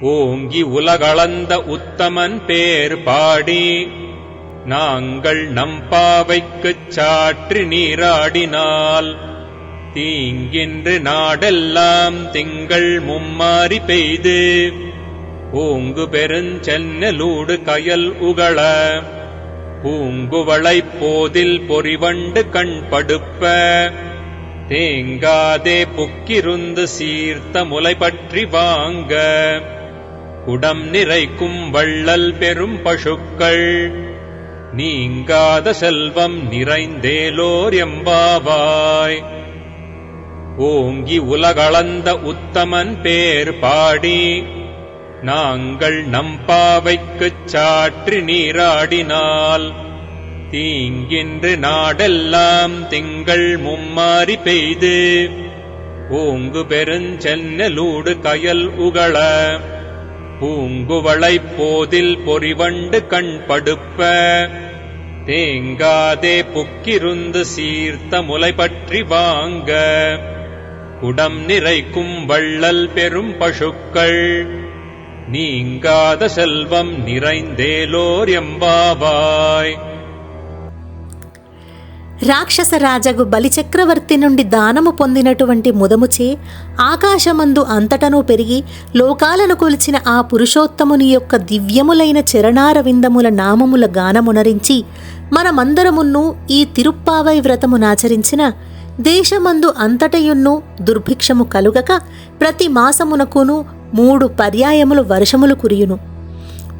ஓங்கி உலகளந்த உத்தமன் பேர் பாடி. நாங்கள் நம் பாவைக்குச் சாற்றி நீராடினால் தீங்கின்று நாடெல்லாம் திங்கள் மும்மாறி பெய்து. ஓங்கு பெருஞ்சென்னலூடு கயல் உகள பூங்குவளைப் போதில் பொறிவண்டு கண் படுப்ப. தேங்காதே புக்கிருந்து சீர்த்த முலை பற்றி வாங்க. குடம் நிறைக்கும் வள்ளல் பெரும் பசுக்கள். நீங்காத செல்வம் நிறைந்தேலோர் எம்பாவாய். ஓங்கி உலகளந்த உத்தமன் பேர் பாடி. நாங்கள் நம் பாவைக்குச் சாற்றி நீராடினால். தீங்கின்று நாடெல்லாம் திங்கள் மும்மாறி பெய்து. ஓங்கு பெருஞ்சென்னலூடு கயல் உகள. பூங்குவளைப் போதில் பொறிவண்டு கண் படுப்ப. தேங்காதே புக்கிருந்து சீர்த்த முலை பற்றி வாங்க. குடம் நிறைக்கும் வள்ளல் பெரும் பசுக்கள். நீங்காத செல்வம் நிறைந்தேலோர் எம்பாவாய். రాక్షస రాజగు బలిచక్రవర్తి నుండి దానము పొందినటువంటి ముదముచే ఆకాశమందు అంతటను పెరిగి లోకాలను కొలిచిన ఆ పురుషోత్తముని యొక్క దివ్యములైన చరణారవిందముల నామముల గానమునరించి మనమందరమున్ను ఈ తిరుప్పావై వ్రతమునాచరించిన దేశమందు అంతటయున్ను దుర్భిక్షము కలుగక ప్రతి మాసమునకును మూడు పర్యాయములు వర్షములు కురియును.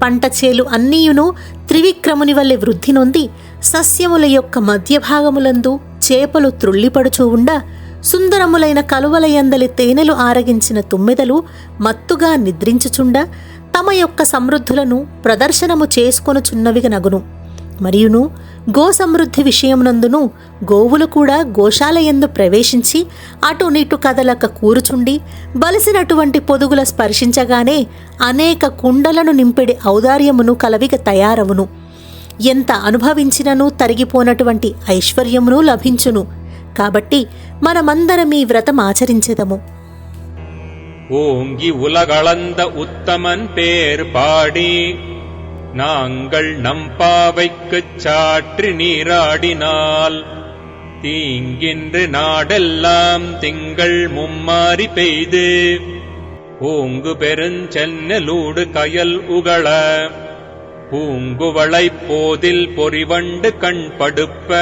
పంట చేలు అన్నీయును త్రివిక్రముని వల్లే వృద్ధి నొంది సస్యముల యొక్క మధ్య భాగములందు చేపలు త్రుళ్ళిపడుచూ ఉండ సుందరములైన కలువలయందలి తేనెలు ఆరగించిన తుమ్మెదలు మత్తుగా నిద్రించుచుండ తమ యొక్క సమృద్ధులను ప్రదర్శనము చేసుకొనుచున్నవిగా నగును. మరియును గో సమృద్ధి విషయమునందును గోవులు కూడా గోశాలయందు ప్రవేశించి అటు నీటు కదలక కూరుచుండి బలిసినటువంటి పొదుగుల స్పర్శించగానే అనేక కుండలను నింపెడి ఔదార్యమును కలవిక తయారవును. ఎంత అనుభవించినను తరిగిపోనటువంటి ఐశ్వర్యమును లభించును కాబట్టి మనమందరం ఈ వ్రతం ఆచరించెదము ஓங்கி உலகளந்த உத்தமன் பேர் பாடி நாங்கள் நம்பாவைக்குச் சாற்றி நீராடினால் தீங்கின்று நாடெல்லாம் திங்கள் மும்மாறி பெய்து ஓங்கு பெருஞ்சென்னலூடு கயல் உகள பூங்குவளைப் போதில் பொறிவண்டு கண் படுப்ப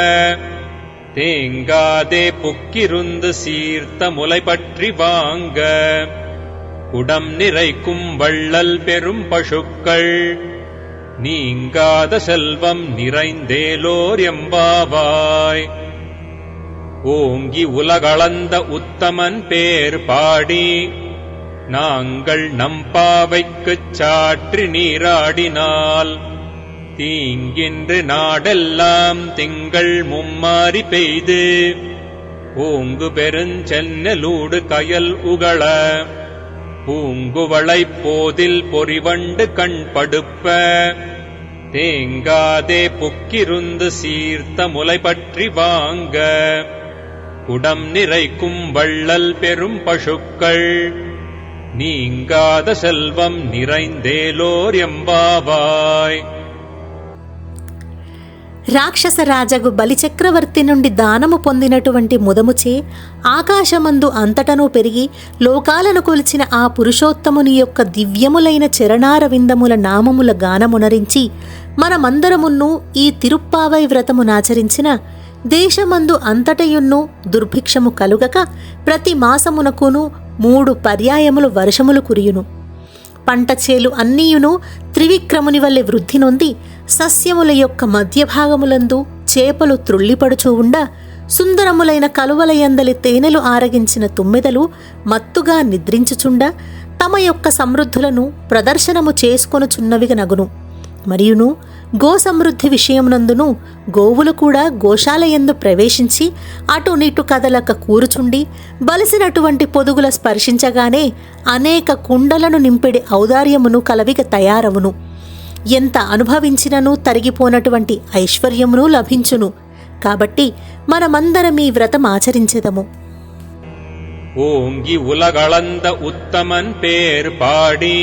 தேங்காதே புக்கிருந்து சீர்த்த முலை பற்றி வாங்க. குடம் நிறைக்கும் வள்ளல் பெரும் பசுக்கள். நீங்காத செல்வம் நிறைந்தேலோர் எம்பாவாய். ஓங்கி உலகளந்த உத்தமன் பேர் பாடி. நாங்கள் நம் பாவைக்குச் சாற்றி நீராடினால் தீங்கின்று நாடெல்லாம் திங்கள் மும்மாறி பெய்து ஓங்கு பெருஞ்சென்னலூடு கயல் உகள பூங்குவளைப் போதில் பொறிவண்டு கண் படுப்ப தேங்காதே புக்கிருந்து சீர்த்த முலை பற்றி வாங்க குடம் நிறைக்கும் வள்ளல் பெரும் பசுக்கள் நீங்காத செல்வம் நிறைந்தேலோர் எம்பாவாய் రాక్షస రాజగు బలిచక్రవర్తి నుండి దానము పొందినటువంటి ముదముచే ఆకాశమందు అంతటను పెరిగి లోకాలను కొలిచిన ఆ పురుషోత్తముని యొక్క దివ్యములైన చరణారవిందముల నామముల గానమునరించి మనమందరమును ఈ తిరుప్పావై వ్రతమునాచరించిన దేశమందు అంతటయున్ను దుర్భిక్షము కలుగక ప్రతి మాసమునకును మూడు పర్యాయములు వర్షములు కురియును. పంట చేలు అన్నీయును త్రివిక్రముని వల్లే వృద్ధి నొంది సస్యముల యొక్క మధ్యభాగములందు చేపలు త్రుళ్ళిపడుచూ ఉండ సుందరములైన కలువలయందలి తేనెలు ఆరగించిన తుమ్మెదలు మత్తుగా నిద్రించుచుండ తమ యొక్క సమృద్ధులను ప్రదర్శనము చేసుకొనుచున్నవిగా నగును. మరియును గో సమృద్ధి విషయమునందును గోవులు కూడా గోశాలయందు ప్రవేశించి అటు నీటు కదలక కూరుచుండి బలిసినటువంటి పొదుగుల స్పర్శించగానే అనేక కుండలను నింపెడి ఔదార్యమును కలవిక తయారవును ఎంత అనుభవించినను తరిగిపోనటువంటి ఐశ్వర్యమును లభించును కాబట్టి మనమందరం ఈ వ్రతం ఆచరించెదము ஓங்கி உலகளந்த உத்தமன் பேர் பாடி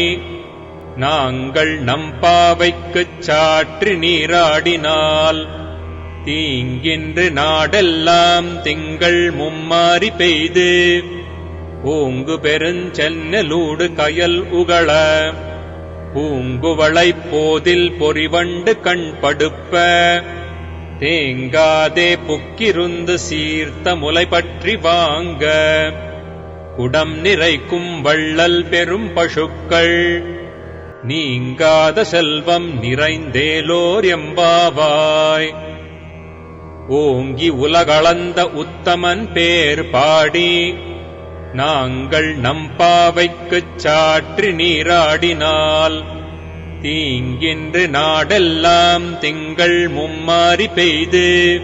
நாங்கள் நம் பாவைக்குச் சாற்றி நீராடினால் தீங்கின்று நாடெல்லாம் திங்கள் மும்மாறி பெய்து ஓங்கு பெருஞ்சென்னலூடு கயல் உகள பூங்குவளைப் போதில் பொறிவண்டு கண் படுப்ப தேங்காதே புக்கிருந்து சீர்த்த முலை பற்றி வாங்க குடம் நிறைக்கும் வள்ளல் பெரும் பசுக்கள் நீங்காத செல்வம் நிறைந்தேலோர் எம்பாவாய். ஓங்கி உலகளந்த உத்தமன் பேர் பாடி நாங்கள் நம்பாவைக்குச் சாற்றி நீராடினால். தீங்கின்று நாடெல்லாம் திங்கள் மும்மாறி பெய்து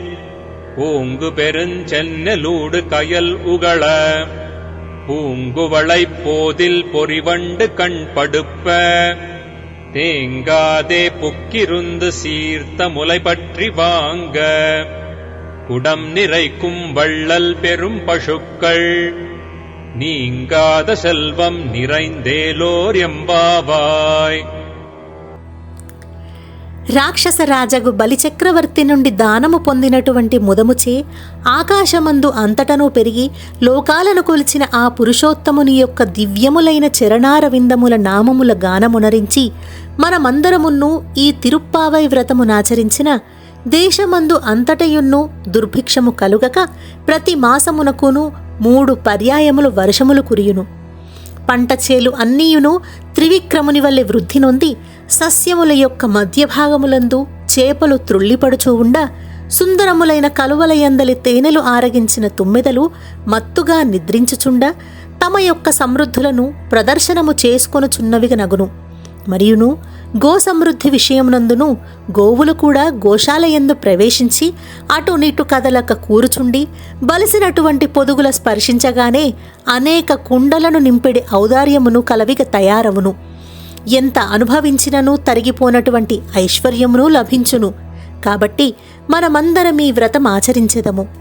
ஓங்கு பெருஞ்சென்னலூடு கயல் உகள. பூங்குவளைப் போதில் பொறிவண்டு கண் படுப்ப. தேங்காதே புக்கிருந்து சீர்த்த முலை பற்றி வாங்க. குடம் நிறைக்கும் வள்ளல் பெரும் பசுக்கள். நீங்காத செல்வம் நிறைந்தேலோர் எம்பாவாய். రాక్షస రాజగు బలిచక్రవర్తి నుండి దానము పొందినటువంటి ముదముచే ఆకాశమందు అంతటను పెరిగి లోకాలను కొలిచిన ఆ పురుషోత్తముని యొక్క దివ్యములైన చరణారవిందముల నామముల గానమునరించి మనమందరమును ఈ తిరుప్పావై వ్రతమునాచరించిన దేశమందు అంతటయున్ను దుర్భిక్షము కలుగక ప్రతి మాసమునకును మూడు పర్యాయములు వర్షములు కురియును. పంట చేలు అన్నీయును త్రివిక్రముని వల్లే వృద్ధి నొంది సస్యముల యొక్క మధ్యభాగములందు చేపలు త్రుళ్ళిపడుచూ ఉండా సుందరములైన కలువలయందలి తేనెలు ఆరగించిన తుమ్మెదలు మత్తుగా నిద్రించుచుండా తమ యొక్క సమృద్ధులను ప్రదర్శనము చేసుకొనుచున్నవిగనగును మరియును గో సమృద్ధి విషయమునందును గోవులు కూడా గోశాలయందు ప్రవేశించి అటు నీటు కదలక కూరుచుండి బలిసినటువంటి పొదుగుల స్పర్శించగానే అనేక కుండలను నింపెడి ఔదార్యమును కలవిక తయారవును. ఎంత అనుభవించినను తరిగిపోనటువంటి ఐశ్వర్యమును లభించును. కాబట్టి మనమందరం ఈ వ్రతం ఆచరించెదము